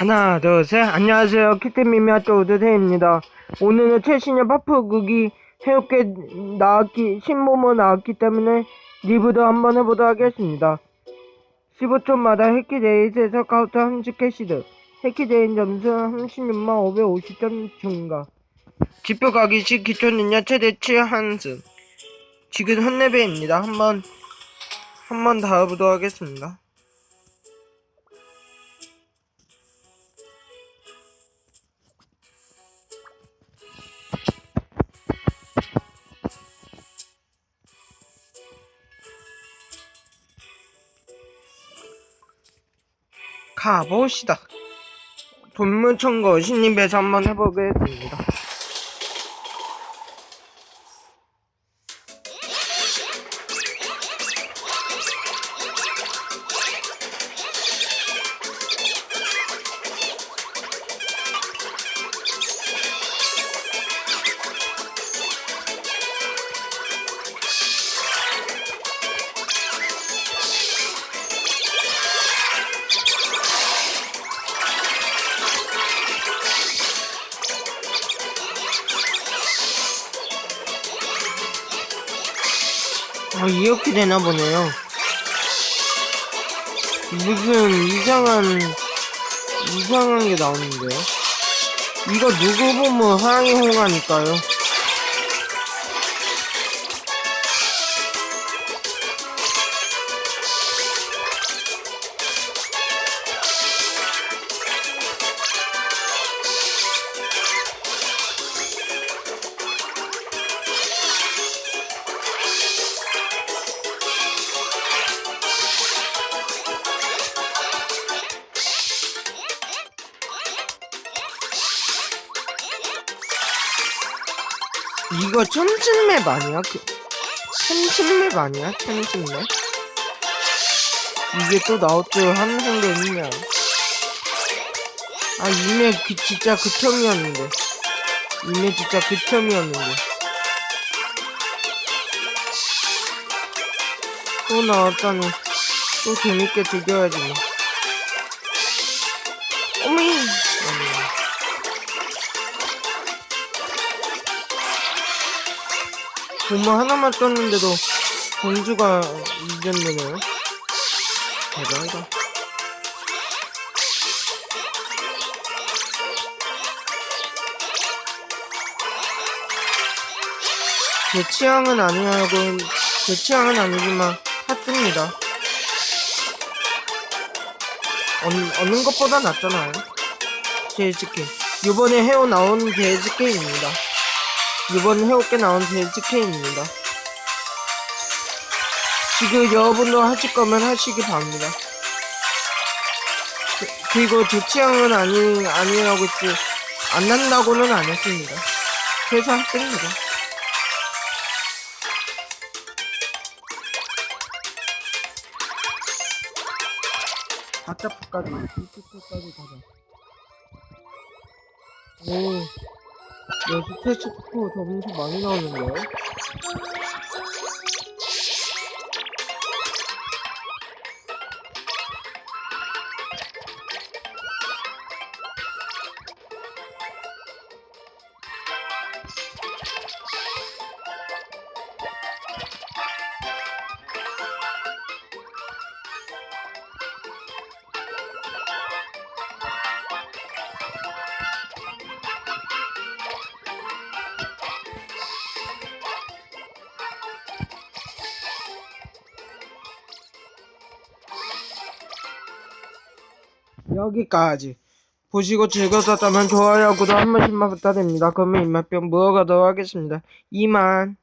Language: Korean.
하나, 둘, 셋. 안녕하세요. 키트미미아토 우드세입니다. 오늘은 최신의 파프극이 새롭게 나왔기, 신모모 나왔기 때문에 리뷰도 한번 해보도록 하겠습니다. 15초마다 해키데이트에서 카운트 30캐시드. 해키데인 점수 36만 550점 증가. 지표 가기 시 기초 능력 최대 7한승. 지금 현레벨입니다. 한번, 한번 다 해보도록 하겠습니다. 가봅시다. 동물청거 신입에서 한번 해보겠습니다. 아, 이렇게 되나 보네요. 무슨 이상한, 이상한 게 나오는데요? 이거 누구 보면 하양이 홍하니까요. 이거 천신맵 아니야? 그, 천신맵 아니야? 천신맵? 이게 또 나왔죠 함성도 있냐 아 이메 그 진짜 극혐이었는데 이메 진짜 극혐이었는데 또 나왔다니 또 재밌게 즐겨야지 뭐 어미 아니. 보물 하나만 떴는데도 2점 되네요. 대단하다. 제 취향은 아니하고, 제 취향은 아니지만, 하트입니다. 얻는, 것보다 낫잖아요. 제즈킨. 요번에 헤어 나온 제즈킨입니다. 이번 해오께 나온 제즈케입니다. 지금 여러분도 하실 거면 하시기 바랍니다. 그, 그리고 제 취향은 아니, 아니라고 했지, 안 난다고는 안 했습니다. 그래서 합격입니다. 바짝까지, 이쪽까지 가자. 오. 여기 테스트코 점수 많이 나오는데 여기까지. 보시고 즐거웠다면 좋아요, 구독 한 번씩만 부탁드립니다. 그러면 입맛병 먹어가도록 하겠습니다. 이만.